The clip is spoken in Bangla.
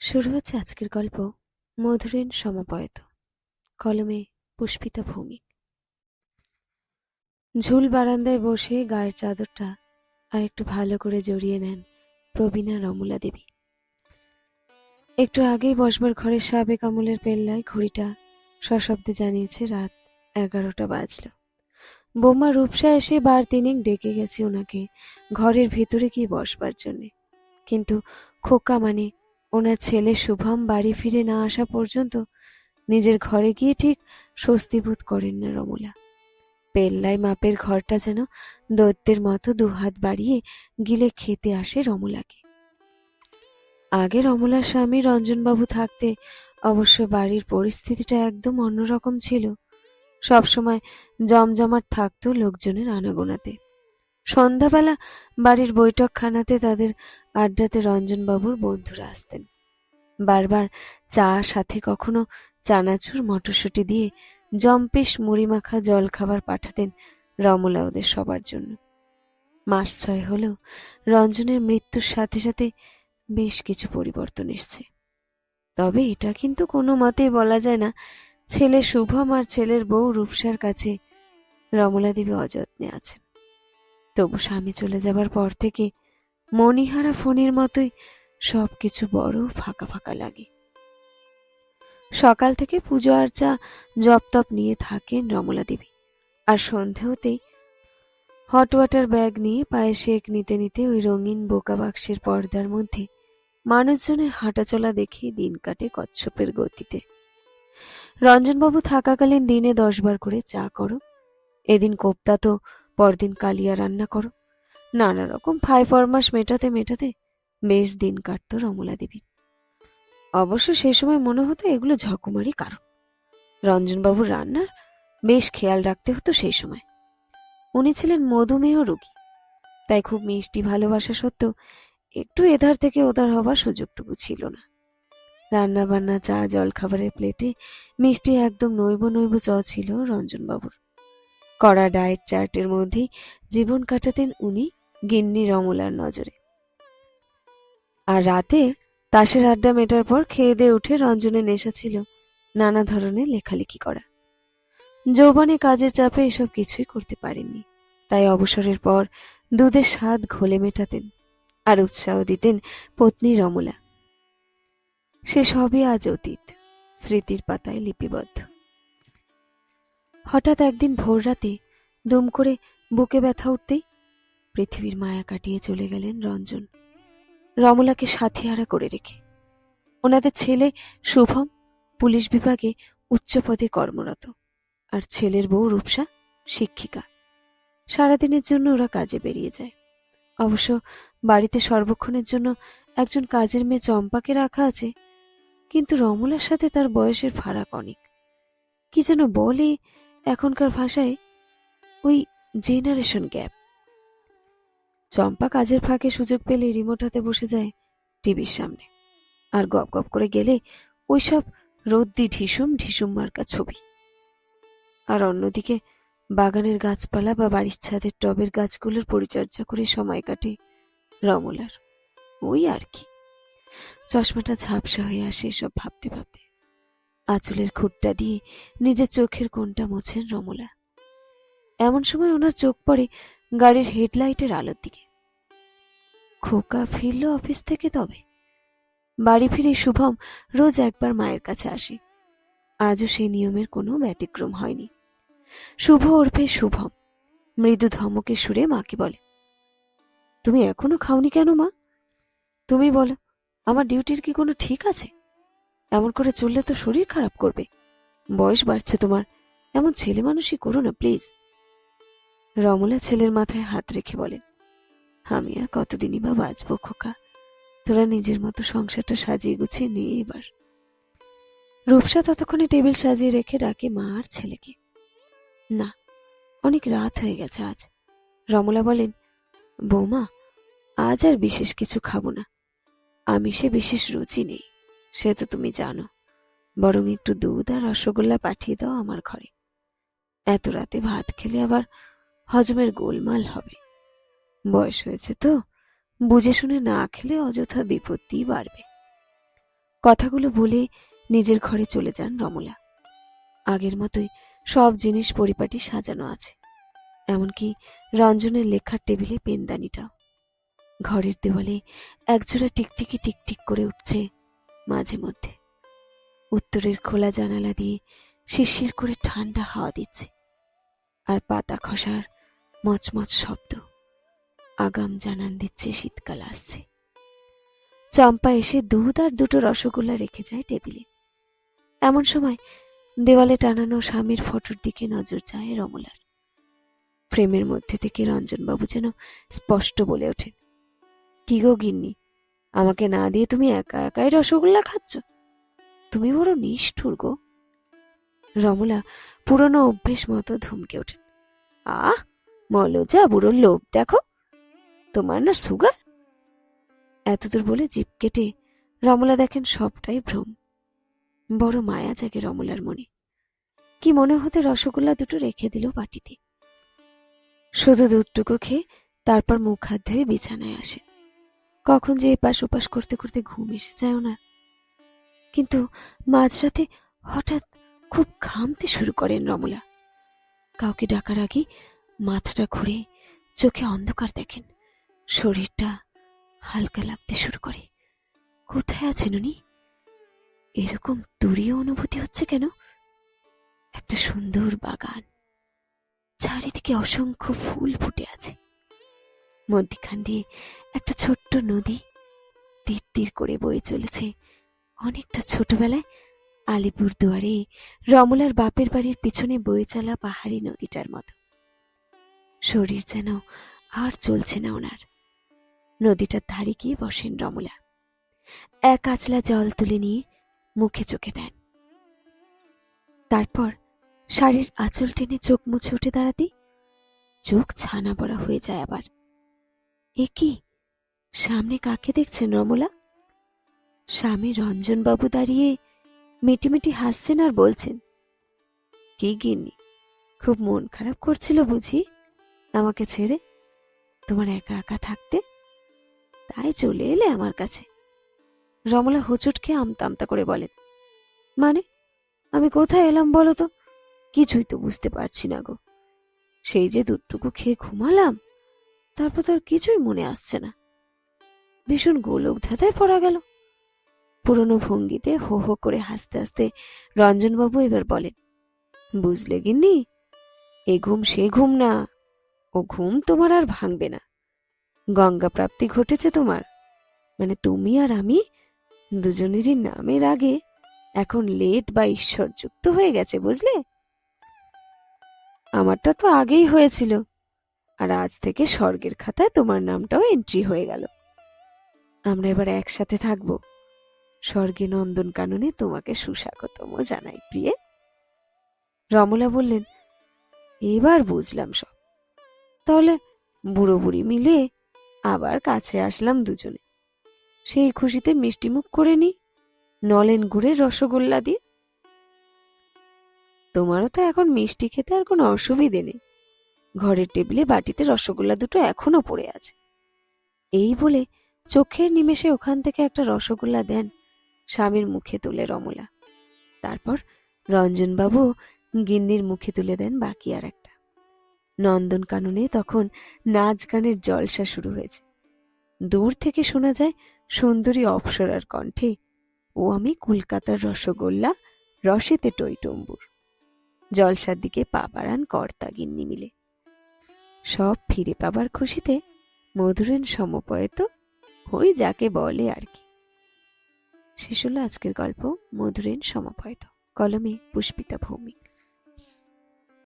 শুরু হচ্ছে আজকের গল্প মধুরেন সমপয়ত, কলমে পুষ্পিতা ভৌমিক। ঝুল বারান্দায় বসে গায়ের চাদরটা আর একটু ভালো করে জড়িয়ে নেন প্রবীণা রমলা দেবী। একটু আগেই বসবার ঘরের সাবেক আমলের পেল্লায় ঘড়িটা সশব্দে জানিয়েছে রাত এগারোটা বাজলো। বোমা রূপসা এসে বার তিনেক ডেকে গেছে ওনাকে ঘরের ভেতরে গিয়ে বসবার জন্যে। কিন্তু খোকা মানে ওনার ছেলে শুভম বাড়ি ফিরে না আসা পর্যন্ত নিজের ঘরে গিয়ে ঠিক স্বস্তি বোধ করেন না রমলা। পেল্লায় মাপের ঘরটা যেন দৈত্যের মতো দুহাত বাড়িয়ে গিলে খেতে আসে রমলাকে। আগে রমলার স্বামী রঞ্জনবাবু থাকতে অবশ্য বাড়ির পরিস্থিতিটা একদম অন্যরকম ছিল। সবসময় জমজমাট থাকতো লোকজনের আনাগোনাতে। সন্ধ্যাবেলা বাড়ির বৈঠকখানাতে তাদের আড্ডাতে রঞ্জনবাবুর বন্ধুরা আসতেন। বারবার চা, সাথে কখনো চানাচুর, মটরশুঁটি দিয়ে জম্পেশ মুড়ি মাখা জল খাবার পাঠাতেন রমলা ওদের সবার জন্য। মাস ছয় হলেও রঞ্জনের মৃত্যুর সাথে সাথে বেশ কিছু পরিবর্তন এসছে। তবে এটা কিন্তু কোনো মতেই বলা যায় না, ছেলে শুভম আর ছেলের বউ রূপসার কাছে রমলা দেবী অযত্নে আছেন। তবু স্বামী চলে যাবার পর থেকে মণিহারা ফোনের মতোই সব কিছু বড় ফাঁকা ফাঁকা লাগে। সকাল থেকে পুজো আর্চা জপ তপ নিয়ে থাকেন রমলা দেবী। আর সন্ধে হতেই হট ওয়াটার ব্যাগ নিয়ে পায়ে শেক নিতে নিতে ওই রঙিন বোকা বাক্সের পর্দার মধ্যে মানুষজনের হাঁটাচলা দেখে দিন কাটে কচ্ছপের গতিতে। রঞ্জনবাবু থাকাকালীন দিনে দশবার করে চা করো। এদিন কোপ্তা তো পরদিন কালিয়া রান্না করো। নানা রকম ফাই ফরমাস মেটাতে মেটাতে বেশ দিন কাটতো রমলা দেবীর অবশ্য সে সময় মনে হতো এগুলো ঝকুমারি কারণ। রঞ্জনবাবুর রান্নার বেশ খেয়াল রাখতে হতো সেই সময়। উনি ছিলেন মধুমেহ রোগী, তাই খুব মিষ্টি ভালোবাসা সত্ত্বেও একটু এধার থেকে ওধার হবার সুযোগটুকু ছিল না। রান্না বান্না চা জল খাবারের প্লেটে মিষ্টি একদম নৈব নৈব চ ছিল রঞ্জনবাবুর। কড়া ডায়েট চার্টের মধ্যেই জীবন কাটাতেন উনি গিন্নি রমলার নজরে। আর রাতে তাসের আড্ডা মেটার পর খেয়ে দিয়ে উঠে রঞ্জনের নেশা ছিল নানা ধরনের লেখালেখি করা। যৌবনে কাজের চাপে এসব কিছুই করতে পারেননি। তাই অবসরের পর দুধের স্বাদ ঘোলে মেটাতেন আর উৎসাহ দিতেন পত্নী রমলা সে সবই আজ অতীত, স্মৃতির পাতায় লিপিবদ্ধ। হঠাৎ একদিন ভোর রাতে দুম করে বুকে ব্যথা উঠতেই পৃথিবীর মায়া কাটিয়ে চলে গেলেন রঞ্জন। রমলাকে সাথীহারা করে রেখে। ওনাদের ছেলে শুভম পুলিশ বিভাগে উচ্চ পদে কর্মরত আর ছেলের বউ রূপসা শিক্ষিকা। সারাদিনের জন্য ওরা কাজে বেরিয়ে যায়। অবশ্য বাড়িতে সর্বক্ষণের জন্য একজন কাজের মেয়ে চম্পাকে রাখা আছে, কিন্তু রমলার সাথে তার বয়সের ফারাক অনেক। কি যেন বলে এখনকার ভাষায় ওই জেনারেশন গ্যাপ। চম্পা কাজের ফাঁকে সুযোগ পেলে রিমোট হাতে বসে যায় টিভির সামনে। আর গপ গপ করে গেলে ওইসব রদ্দি ঢিসুম ঢিসুম মার্কা ছবি। আর অন্যদিকে বাগানের গাছপালা বা বাড়ির ছাদের টবের গাছগুলোর পরিচর্যা করে সময় কাটে রমলার। ওই আর কি। চশমাটা ঝাপসা হয়ে আসে এসব ভাবতে ভাবতে। আঁচলের খুঁটটা দিয়ে নিজের চোখের কোনটা মোছেন রমলা। এমন সময় ওনার চোখ পড়ে গাড়ির হেডলাইটের আলোর দিকে। খোকা ফিরল অফিস থেকে তবে। বাড়ি ফিরে শুভম রোজ একবার মায়ের কাছে আসে। আজও সেই নিয়মের কোনো ব্যতিক্রম হয়নি। শুভ ওরফে শুভম, মৃদু ধমকে সুরে মাকে বলে, তুমি এখনও খাওনি কেন মা? তুমি বলো, আমার ডিউটির কি কোনো ঠিক আছে? এমন করে চললে তো শরীর খারাপ করবে। বয়স বাড়ছে তোমার, এমন ছেলে মানুষই করো না, প্লিজ। রমলা ছেলের মাথায় হাত রেখে বলেন, আমি আর কতদিনই বা বাঁচবো খোকা? তোরা নিজের মতো সংসারটা সাজিয়ে গুছিয়ে নিয়ে এবার। রূপসা ততক্ষণে টেবিল সাজিয়ে রেখে ডাকে মা আর ছেলেকে। না, অনেক রাত হয়ে গেছে আজ। রমলা বলেন, বৌমা, আজ আর বিশেষ কিছু খাব না। আমি সে বিশেষ রুচি নেই, সে তো তুমি জানো। বরং একটু দুধ আর রসগোল্লা পাঠিয়ে দাও আমার ঘরে। এত রাতে ভাত খেলে আবার হজমের গোলমাল হবে। বয়স হয়েছে তো, বুঝে শুনে না খেলে অযথা বিপত্তি বাড়বে। কথাগুলো বলে নিজের ঘরে চলে যান রমলা। আগের মতোই সব জিনিস পরিপাটি সাজানো আছে। এমনকি রঞ্জনের লেখার টেবিলে পেনদানিটাও। ঘরের দেওয়ালে একজোড়া টিকটিকি টিকটিক করে উঠছে মাঝে মধ্যে। উত্তরের খোলা জানালা দিয়ে শিরশির করে ঠান্ডা হাওয়া দিচ্ছে। আর পাতা খসার মচমচ শব্দ। আগাম জানান দিচ্ছে শীতকাল আসছে। চম্পা এসে দুধ আর দুটো রসগোল্লা রেখে যায় টেবিলে। এমন সময় দেওয়ালে টানানো স্বামীর ফটোর দিকে নজর যায় রমলার। ফ্রেমের মধ্যে থেকে রঞ্জনবাবু যেন স্পষ্ট বলে ওঠেন, কি গো গিন্নি, আমাকে না দিয়ে তুমি একা একাই রসগোল্লা খাচ্ছ? তুমি বড় নিষ্ঠুর গো। রমলা পুরনো অভ্যেস মতো ধমকে ওঠেন, আহ মলজা বুড়োর লোভ, দেখো। তোমার না সুগার? এতদূর বলে জিপ কেটে রমলা দেখেন সবটাই ভ্রম। বড় মায়া জাগে রমলার মনে। কি মনে হতে রসগোল্লা দুটো রেখে দিল বাটিতে। শুধু দুধটুকু খেয়ে তারপর মুখ হাত ধুয়ে বিছানায় আসে। কখন যে এপাশ ওপাশ করতে করতে ঘুম এসে যায় না। কিন্তু মাঝরাতে হঠাৎ খুব ঘামতে শুরু করেন রমলা। কাউকে ডাকার আগে মাথাটা ঘুরে চোখে অন্ধকার দেখেন। শরীরটা হালকা লাগতে শুরু করে। কোথায় আছেন উনি? এরকম দূরীয় অনুভূতি হচ্ছে কেন? একটা সুন্দর বাগান। চারিদিকে অসংখ্য ফুল ফুটে আছে। মধ্যখান দিয়ে একটা ছোট্ট নদী তীর তীর করে বয়ে চলেছে। অনেকটা ছোটবেলায় আলিপুর দুয়ারে রমলার বাপের বাড়ির পিছনে বয়ে চলা পাহাড়ি নদীটার মতো। শরীর যেন আর চলছে না ওনার। নদীটার ধারে গিয়ে বসেন রমলা। এক আচলা জল তুলে নিয়ে মুখে চোখে দেন। তারপর শাড়ির আঁচল টেনে চোখ মুছে উঠে দাঁড়াতে চোখ ছানা বড়া হয়ে যায় আবার। এ কি? সামনে কাকে দেখছেন রমলা? স্বামী রঞ্জনবাবু দাঁড়িয়ে মিটিমিটি হাসছেন আর বলছেন, কি গিন্নি? খুব মন খারাপ করছিল বুঝি? আমাকে ছেড়ে তোমার একা একা থাকতে? তাই চলে এলে আমার কাছে। রমলা হোঁচটকে আমতা আমতা করে বলেন মানে আমি কোথায় এলাম বলো তো? কিছুই তো বুঝতে পারছি না গো। সেই যে দুধটুকু খেয়ে ঘুমালাম, তারপর তো আর কিছুই মনে আসছে না। ভীষণ গোলক ধাঁধায় পড়া গেল। পুরনো ভঙ্গিতে হো হো করে হাসতে হাসতে রঞ্জনবাবু এবার বলেন, বুঝলে গিন্নি, এ ঘুম সে ঘুম না। ও ঘুম তোমার আর ভাঙবে না। গঙ্গা প্রাপ্তি ঘটেছে তোমার। মানে তুমি আর আমি দুজনেরই নামের আগে এখন লেট বা ঈশ্বরযুক্ত হয়ে গেছে, বুঝলে? আমারটা তো আগেই হয়েছিল, আর আজ থেকে স্বর্গের খাতায় তোমার নামটাও এন্ট্রি হয়ে গেল। আমরা এবার একসাথে থাকব। স্বর্গে নন্দন কাননে তোমাকে সুস্বাগতম জানাই, প্রিয়ে। রমলা বললেন, এবার বুঝলাম সব। তাহলে বুড়ো বুড়ি মিলে আবার কাছে আসলাম দুজনে। সেই খুশিতে মিষ্টিমুখ করে নি নলেন গুড়ের রসগোল্লা দিয়ে। তোমারও তো এখন মিষ্টি খেতে আর কোনো অসুবিধে নেই। ঘরের টেবিলে বাটিতে রসগোল্লা দুটো এখনও পড়ে আছে। এই বলে চোখের নিমেষে ওখান থেকে একটা রসগোল্লা দেন স্বামীর মুখে তুলে রমলা। তারপর রঞ্জনবাবু গিন্নির মুখে তুলে দেন বাকি আর একটা নন্দন কাননে তখন নাচ গানের জলসা শুরু হয়েছে। দূর থেকে শোনা যায় সুন্দরী অপসরার কণ্ঠে, ও আমি কলকাতার রসগোল্লা, রসেতে টইটম্বুর। জলসার দিকে পা বাড়ান কর্তা গিন্নি মিলে। সব ফিরে পাবার খুশিতে মধুরেন সমপয়ত হই যাকে বলে আর কি। শেষ হলো আজকের গল্প মধুরেন সমপয়ত। কলমে পুষ্পিতা ভৌমিক।